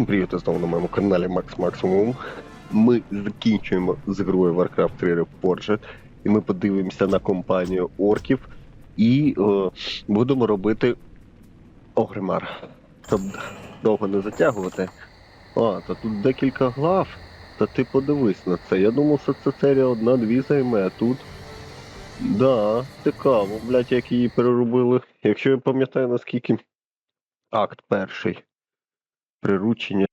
Всім привіт, знову на моєму каналі Max Maximum. Ми закінчуємо з грою Warcraft 3 Reforged, і ми подивимося на компанію орків і е, будемо робити Огримар. Щоб довго не затягувати. А, та тут декілька глав. Та ти подивись на це. Я думав, що це серія одна-дві займе, а тут. Да, цікаво, блять, як її переробили. Якщо я пам'ятаю, наскільки акт перший приручення.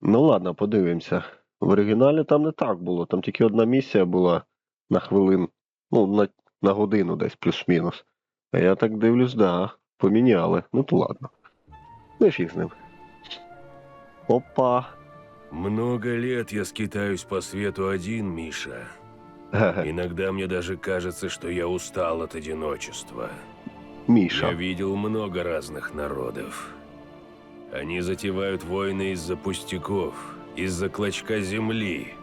Ну ладно, подивимося. В оригіналі там не так було. Там тільки одна місія була на хвилин, ну, на, на годину десь плюс-мінус. А я так дивлюсь, да, поміняли. Ну то ладно. Ну і фіг з ним. Опа. Много лет я скитаюсь по свету один, Миша. Ге-ге. Иногда мне даже кажется, что я устал от одиночества. Я Міша. видел много разных народов. Они затевают войны из-за пустяков, из-за клочка земли,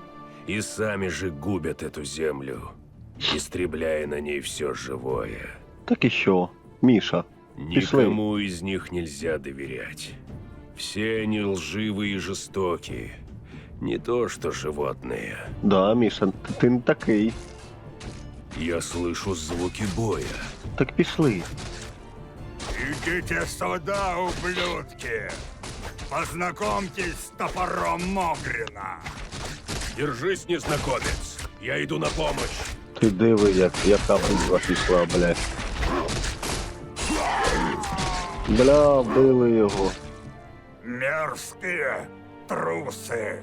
и сами же губят эту землю, истребляя на ней все живое. Так і що? Міша. Пішли. Никому из них нельзя доверять. Все они лживые и жестокие. Не то что животные. Да, Міша, ти, ти не такий. Я слышу звуки боя. Так пішли. Идите сюда, ублюдки! Познакомьтесь с топором Могрина! Держись, незнакомец. Я иду на помощь. Ти диви, як, яка битва пішла, блядь. Бля, вбили його. Мерзкие трусы!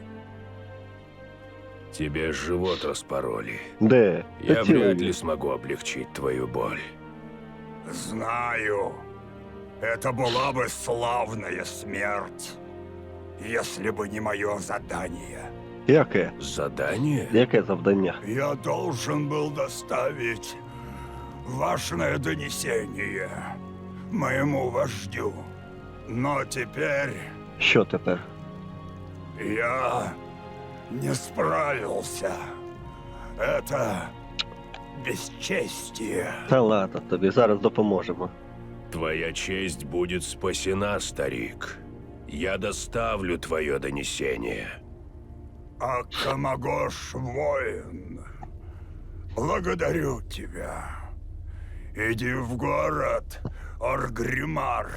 Тебе живот распороли. Де? Я Та цілий вряд він. ли смогу облегчить твою боль. Знаю, это была бы славная смерть, если бы не мое задание. Яке? Задание? Яке завдання? Я должен был доставить важное донесение моему вождю. Но теперь Що тепер? я не справился. Это бесчестие. Та ладно тобі, зараз допоможемо. Твоя честь будет спасена, старик. Я доставлю твое донесение. Акамагош воин, благодарю тебя. Иди в город, Оргримар.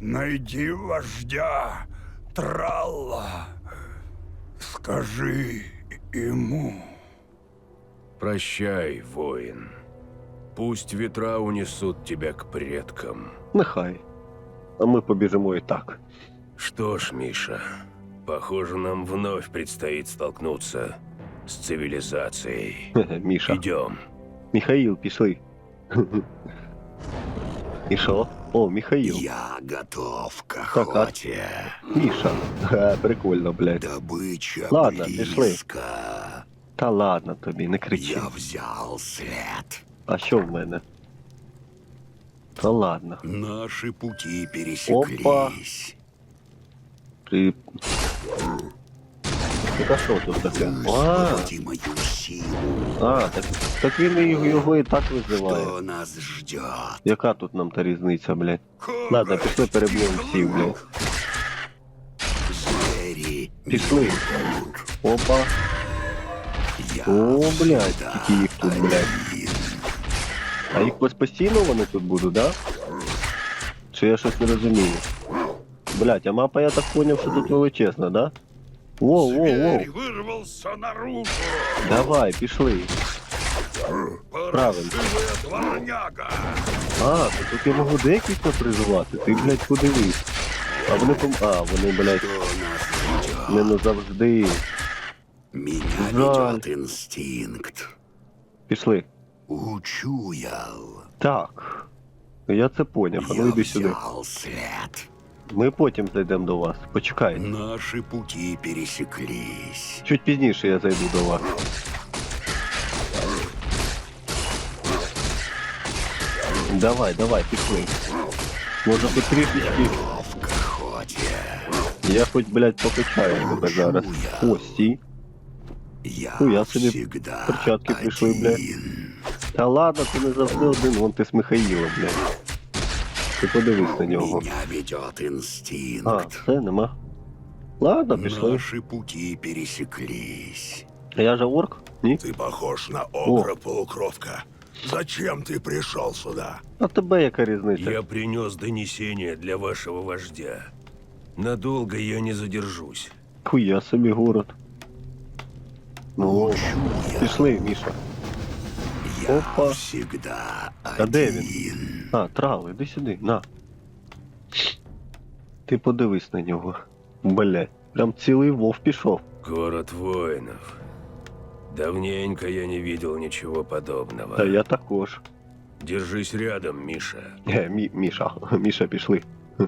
Найди вождя Тралла. Скажи ему. Прощай, воин. Пусть ветра унесут тебя к предкам. Нехай. А ми побіжимо і так. Что ж, Миша, похоже, нам вновь предстоит столкнуться с цивилизацией. Хе-хе, Міша. Идем. Міхаїл, пішли. І що? О, Міхаїл. Я готов к Так, а- охоте. Міша. Ха, прикольно, блядь. Добыча Ладно, пришли. близко. Та ладно тобі, не кричи. Я взял след. А що в мене? Та ладно. Наши пути пересеклись. Ти... Так а що тут таке? А, Высвободи мою силу. а так, так він і його і так визиває. Что нас ждет? Яка тут нам та різниця, блядь? Ладно, пішли переб'ємо всіх, блядь. Звери Пішли. Опа. Я О, блядь, всегда скільки їх тут, блядь. один. А їх ось постійно вони тут будуть, да? Чи я щось не розумію? Блять, а мапа я так поняв, що тут величезна, да? Воу, воу, воу. вырвался наружу. Давай, пішли. Правильно. Паршивая дворняга. А, то тут я можу декілька призивати. Ти, блядь, подивись. А вони пом... А, вони, блядь, не назавжди. Меня Жаль. ведет инстинкт. Пішли. Учуял. Так. Я це поняв, а ну Я йди сюди. взял след. Ми потім зайдемо до вас. Почекай. Наши пути пересеклись. Чуть пізніше я зайду до вас. Давай, давай, пішли. Може хоч трішечки. Готов к охоте. Я хоч, блядь, покачаю тебе зараз. О, стій. Я, Ну, я собі всегда перчатки прийшли, блядь. один. Та ладно, ти не завжди один, вон ти з Михаїла, блядь. Ти подивись на нього. Меня ведет А, инстинкт. все, нема. Ладно, пішли. Наши пути пересеклись. А я же орк? Ні? Ты похож на огра-полукровка. Зачем ты пришел сюда? А тебе яка різниця? Я принес донесение для вашего вождя. Надолго я не задержусь. Хуя собі город. Ну, пішли, Міша. Я Опа. всегда А де він? А, трал, іди сюди, на. Ти подивись на нього. Блять, прям цілий вов пішов. Город воинов. Давненько я не видел ничего подобного. Та я також. Держись рядом, Миша. Е, мі, Міша, Міша, пішли.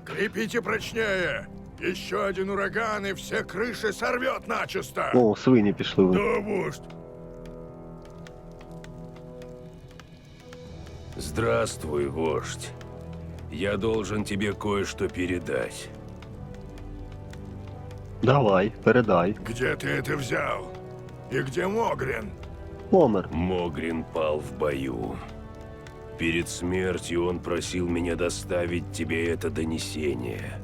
Крепите прочнее! Еще один ураган, и все крыши сорвет начисто! О, свині пішли. Да, вождь! Здравствуй, вождь. Я должен тебе кое-что передать. Давай, передай. Где ты это взял? И где Могрин? Помер. Могрин пал в бою. Перед смертью он просил меня доставить тебе это донесение.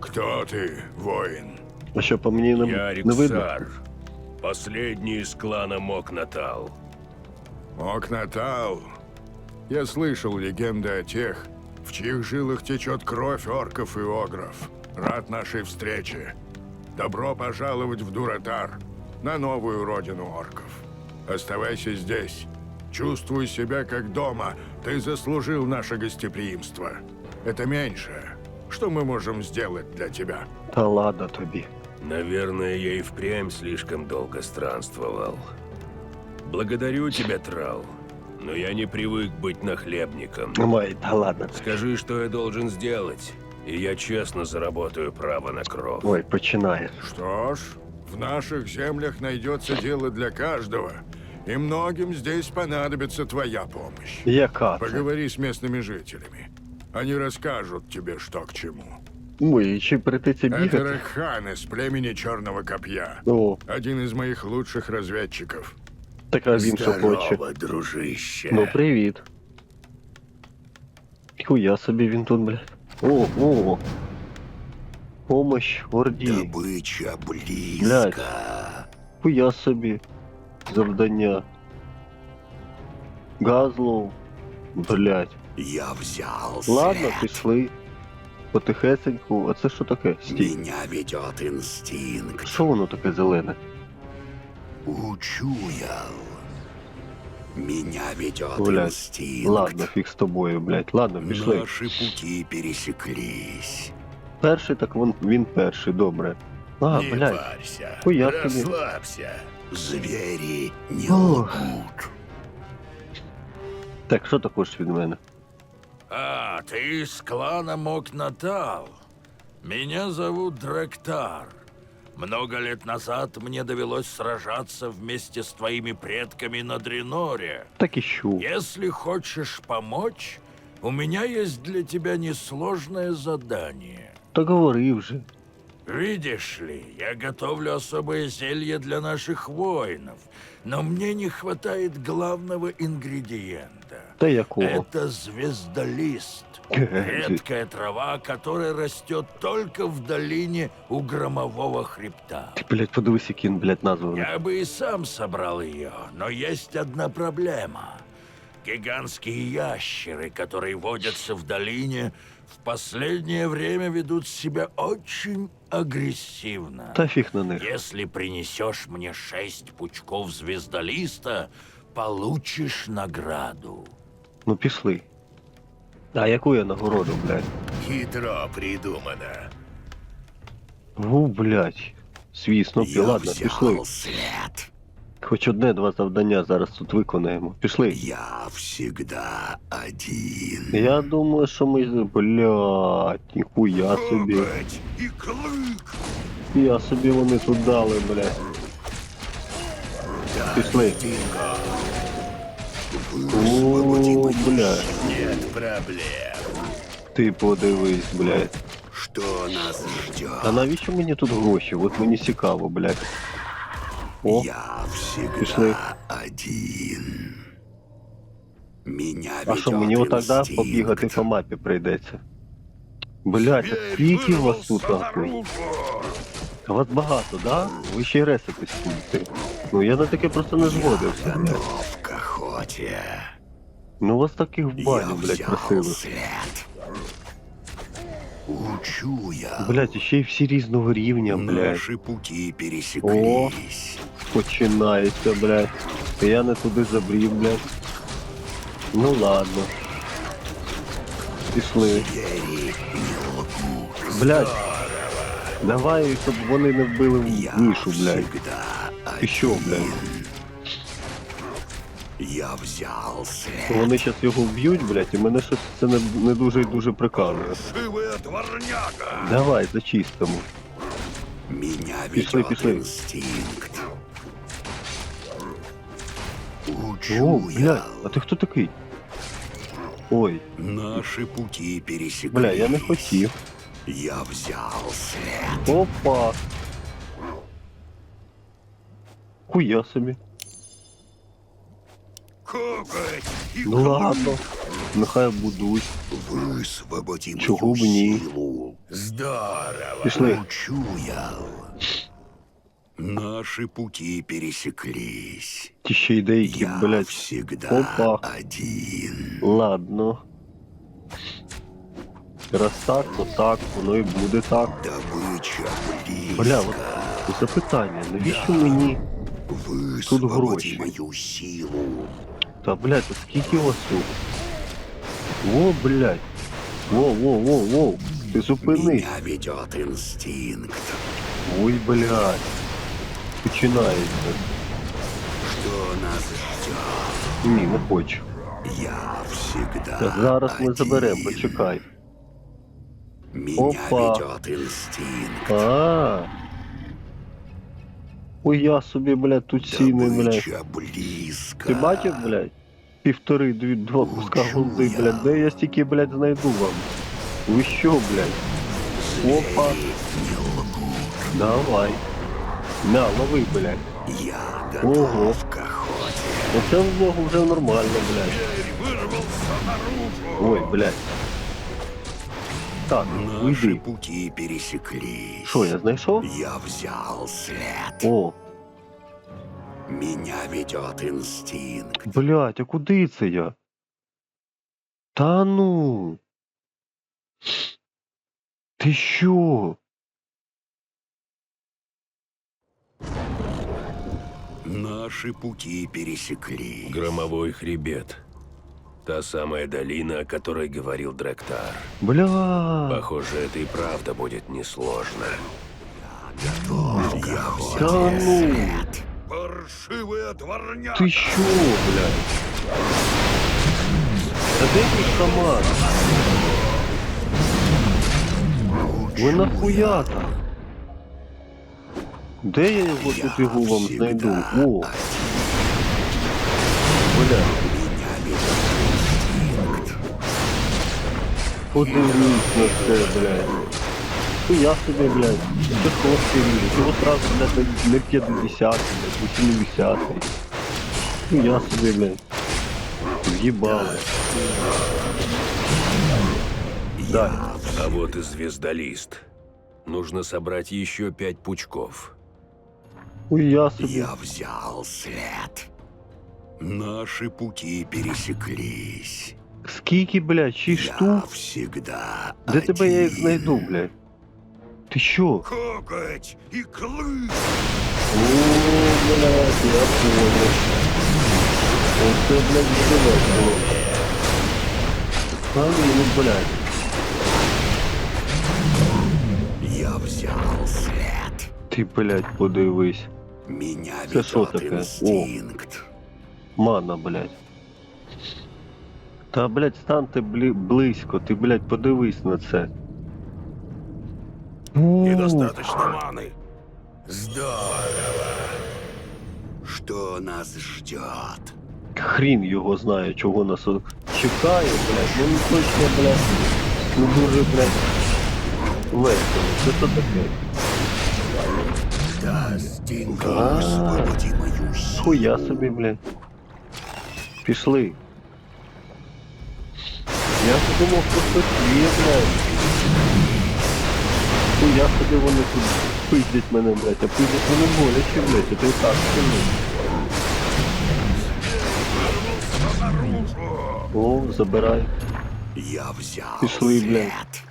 Кто ты, воин? А що по мені не, Я не видно? Последний из клана Мокнатал. Окнатал. Я слышал легенды о тех, в чьих жилах течет кровь орков и огров. Рад нашей встрече. Добро пожаловать в Дуратар, на новую родину орков. Оставайся здесь. Чувствуй себя как дома. Ты заслужил наше гостеприимство. Это меньшее. Что мы можем сделать для тебя? Та ладно тобі. Наверное, я и впрямь слишком долго странствовал. Благодарю тебя, Трал, но я не привык быть нахлебником. Ой, та ладно. Скажи, что я должен сделать, и я честно заработаю право на кров. Ой, починає. Что ж, в наших землях найдется дело для каждого, и многим здесь понадобится твоя помощь. Яка це? Поговори с местными жителями. Они расскажут тебе, что к чему. Ой, і чи прийдеться Это бігати? Рекхан из племени Черного Копья. О, Один из моих лучших разведчиков. Така він хоче. Дружище. Ну, привіт. Хуя собі він тут, блядь. О, о. Помощь Орді. Добыча близко. Хуя собі. Завдання. Газлоу. Блядь. Я взял Ладно, след. пішли. Потихесеньку. А це що таке? Стій. Меня ведет инстинкт. Що воно таке зелене? Учуял. Меня ведет Блядь, инстинкт. Ладно, фіг з тобою, блядь. Ладно, пішли. Наши пути пересеклись. Перший, так він, він перший, добре. А, не блядь. парься. Хуя собі. Расслабься. Звери не Ох. лгут. Так, що також від мене? А, ты из клана Мокнатал. Меня зовут Драктар. Много лет назад мне довелось сражаться вместе с твоими предками на Дреноре. Так що? Если хочешь помочь, у меня есть для тебя несложное задание. Та говорив же. Видишь ли, я готовлю особое зелье для наших воинов, но мне не хватает главного ингредиента. Та якого? Это звездолист. Редкая трава, которая растет только в долине у громового хребта. Ти, блядь, який він, блядь, названий. Я бы и сам собрал ее, но есть одна проблема. Гигантские ящеры, которые водятся в долине, в последнее время ведут себя очень агрессивно. Та фіг на них. Если принесешь мне шесть пучков звездолиста, получишь награду. Ну пішли. А яку я нагороду, блядь? Хитро придумано. Гу, блядь. Свій Я ладно, пішли. след. Хоч одне-два завдання зараз тут виконаємо. Пішли. Я всегда один. Я думаю, що ми. з- Блядь, ніхуя собі. Коготь и клык. Я собі вони тут дали, блядь. Пішли. О, блядь. Нет проблем. Ти подивись, блядь. Что нас ждет? А навіщо мені тут гроші? От мені цікаво, блядь. О, Я всегда Пішли. один. Меня а що, мені ведет отак да, инстинкт. побігати по мапі прийдеться? Блядь, а скільки вас тут нахуй? А вас багато, да? Ви ще й ресити скиньте. Ну я на таке просто не згодився, блядь. Готов к охоте. Ну вас таких в баню, блядь, след. Учу я. Блядь, і ще й всі різного рівня, блядь. Наши пути пересеклись. Починається, блядь. Я не туди забрів, блядь. Ну ладно. Пішли. Блядь. Давай, щоб вони не вбили в нишу, блядь. Ти що, блядь? Я взял след. Вони зараз його вб'ють, блядь, і мене щось це не, не дуже і дуже прикалує. Шивая дворняга. Давай, зачистимо. Меня Пішли, ведет пішли. инстинкт. О, Учу блядь, я. а ти хто такий? Ой, Наши пути пересеклись. бля, я не хотів. Я взял след. Опа. Хуя собі. Коготь и Ну ладно. Нехай будуть. Высвободи Чого мою б ні? силу. Здорово. Пішли. Учуял. Наши пути пересеклись. Ті ще й деякі, Я блядь. всегда Опа. один. Ладно. Раз так, то так, воно і буде так. Добыча близко. Бля, от запитання, навіщо мені? тут Высвободи гроші. мою силу. Та блядь, а скільки у вас тут? О, блядь. Во, во, во, во. Ти зупинись. Меня ведет инстинкт. Ой, блядь. Починається. Что нас ждет? Ні, не хочу. Я всегда Та зараз ми один. заберемо, почекай. Меня Опа. ведет инстинкт. А. Ой, Я собі, блядь, тут ціни, блядь. Близко. Ти бачив, блядь? Півтори, дві, два куска голди, блядь. Де я стільки, блядь, знайду вам? Ви що, блядь? Опа. Давай. На, лови, блядь. Я Ого. Оце в нього вже нормально, блядь. Ой, блядь. Так, Наши уйди. пути пересеклись. Що, я знайшов? Я взял след. О, Меня ведет инстинкт. блядь, а куди це я? Та ну. Ти що? Наши пути пересеклись. Громовой хребет. Та самая долина, о которой говорил Дректар. Бля. Похоже, это и правда будет несложно. Я Та взял ну. след. Паршивая дворняга. Ти що, блядь? Та де ти шаман? Ви нахуя там? Де я його тут вам знайду? О! Бля. Подивись на це, блядь. Ну я собі, блядь. Це хлопці ріжуть. Його сразу, блядь, не 50, блядь, 80. Ну я собі, блядь. В'їбали. Да. А вот и звездолист. Нужно собрать еще пять пучков. Ой, я собі. Я взял след. Наши пути пересеклись. Скільки, блядь, шість Я штук? всегда Де тебе я їх один. знайду, блядь? Ти що? Коготь и клык. О, блядь, я понял. Оце, блядь, здивать було. А, ну, блядь. Я взял след. Ти, блядь, подивись. Меня Це що ведет таке? О. инстинкт. Мана, блядь. Та, блядь, станьте блі... близько, ти, блядь, подивись на це. Недостаточно маны. Здорово. Что нас ждет? Хрін його знає, чого нас от чекає, блядь. Ну, ну точно, блядь, ну дуже, блядь, весело. Це що таке? Дастинг, А. высвободи мою силу. Хуя собі, блядь. Пішли. Я подумав, що хтось є, блядь. Хуя собі вони тут пиздять мене, блядь, а пиздять вони боляче, блядь, це і так сильно. О, забирай. Я взял Пішли, блядь.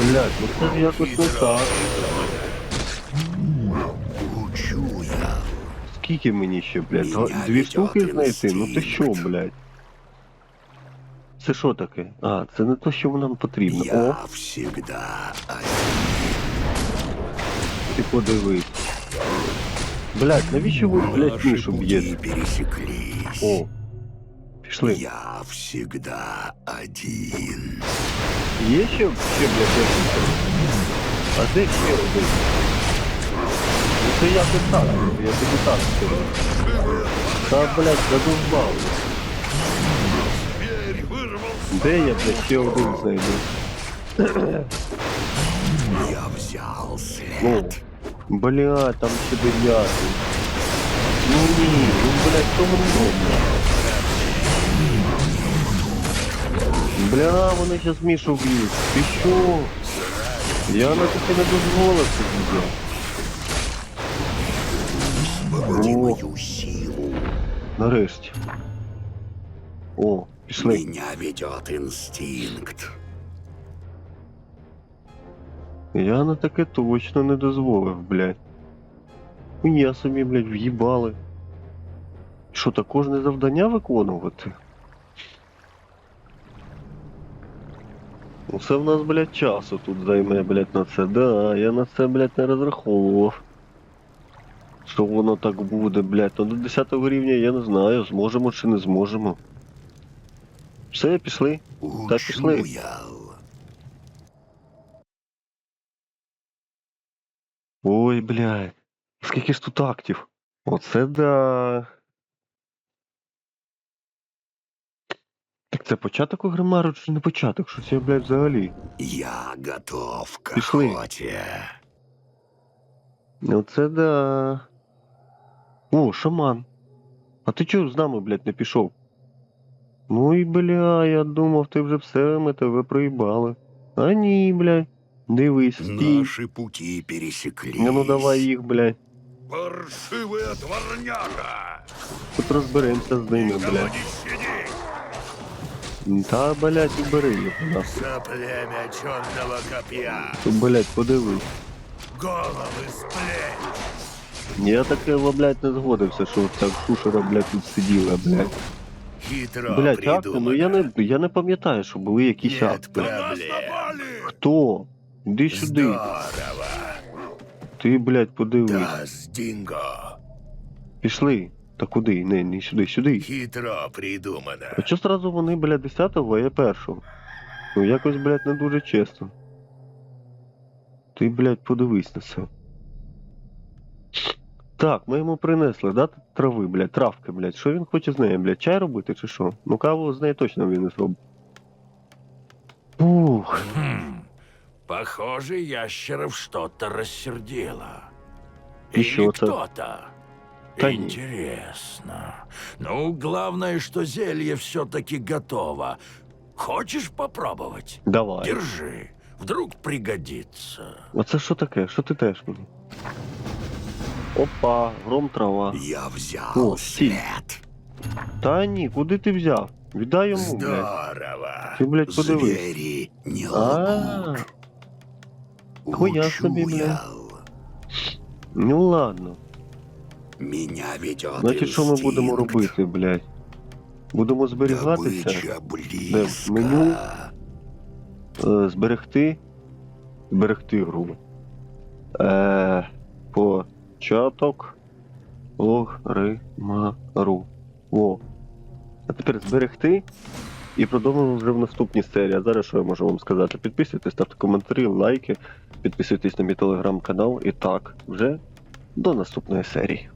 Блядь, ну це ж якось не так. Скільки мені ще, блядь? Меня Два- Дві ведет штуки знайти? Ну ти інстинкт. що, блядь? Це що таке? А, це не те, що нам потрібно. О, Я всегда один. ти подивись. Блядь, навіщо ви, блядь, Наши мішу пути б'єте? пересеклись. О, пішли. Я всегда один. Є ще, ще блядь, якийсь? А де ще один? Ну це я би так, я тобі так скажу. Та, блядь, задовбав. Де я, блядь, ще один знайду? Я взял Ну, след. блядь, там ще дев'ятий. Ну ні, ну, блядь, що воно робить? Бля, вони зараз Мішу б'ють. Ти що? Я на таке не дозволив собі. О. мою силу. Нарешті. О, пішли. Меня ведет инстинкт. Я на таке точно не дозволив, блядь. Я собі, блядь, в'їбали. Що, так кожне завдання виконувати? Ну це в нас, блядь, часу тут займе, блядь, на це. Да, я на це, блядь, не розраховував. Що воно так буде, блядь. Ну до 10 рівня я не знаю, зможемо чи не зможемо. Все, пішли. Так, пішли. Учу я. Ой, блядь. Скільки ж тут актів? Оце да. Так це початок Гримару чи не початок? Щось я, блядь, взагалі. Я готов к Пішли. охоте. Оце да. О, шаман. А ти чого з нами, блядь, не пішов? Ну і бля, я думав, ти вже все, ми тебе проїбали. А ні, блядь. Дивись, стій. Наши пути пересеклись. Ну, ну давай їх, блядь. Паршивая дворняга! Тут розберемося з ними, блядь. Та, блядь, і бери їх. нахуй. За племя черного копья! Тут, блядь, подивись. Головы с плеч! Я таке, блядь, не згодився, що так шушера, блядь, тут сиділа, блядь. Хитро Блядь, акти, ну я не, я не пам'ятаю, що були якісь Нет акти. проблем. Хто? Іди сюди. Здорово! Ти, блядь, подивись. Да, Стинго! Пішли. Та куди? Не, не сюди, сюди. Хитро придумано. А чого зразу вони, блядь, 10-го, а я першого? Ну якось, блядь, не дуже чесно. Ти, блядь, подивись на це. Так, ми йому принесли, да, трави, блядь, травки, блядь. Що він хоче з нею, блядь, чай робити чи що? Ну каву з нею точно він не зробить. Ух, Хм, похоже, ящеров что-то рассердило. Еще Или это- кто-то. Да не. Интересно. Ну, главное, что зелье все-таки готово. Хочешь попробовать? давай. Держи. Вдруг пригодится. А це що таке? Що ти теж мені? Опа, гром трава. Я взял О, след. Та ні, куди ти взяв? Віддай йому. Здорово. Ти, блядь, подивись. Звери не лгут. Хуя собі, блядь. Ну ладно. Меня ведет Значить, що ми будемо робити, блядь? Будемо зберігатися, Добыча близко. меню? е, зберегти, зберегти гру. Е, початок логримару. О. А тепер зберегти і продовжимо вже в наступній серії. А зараз що я можу вам сказати? Підписуйтесь, ставте коментарі, лайки, підписуйтесь на мій телеграм-канал. І так, вже до наступної серії.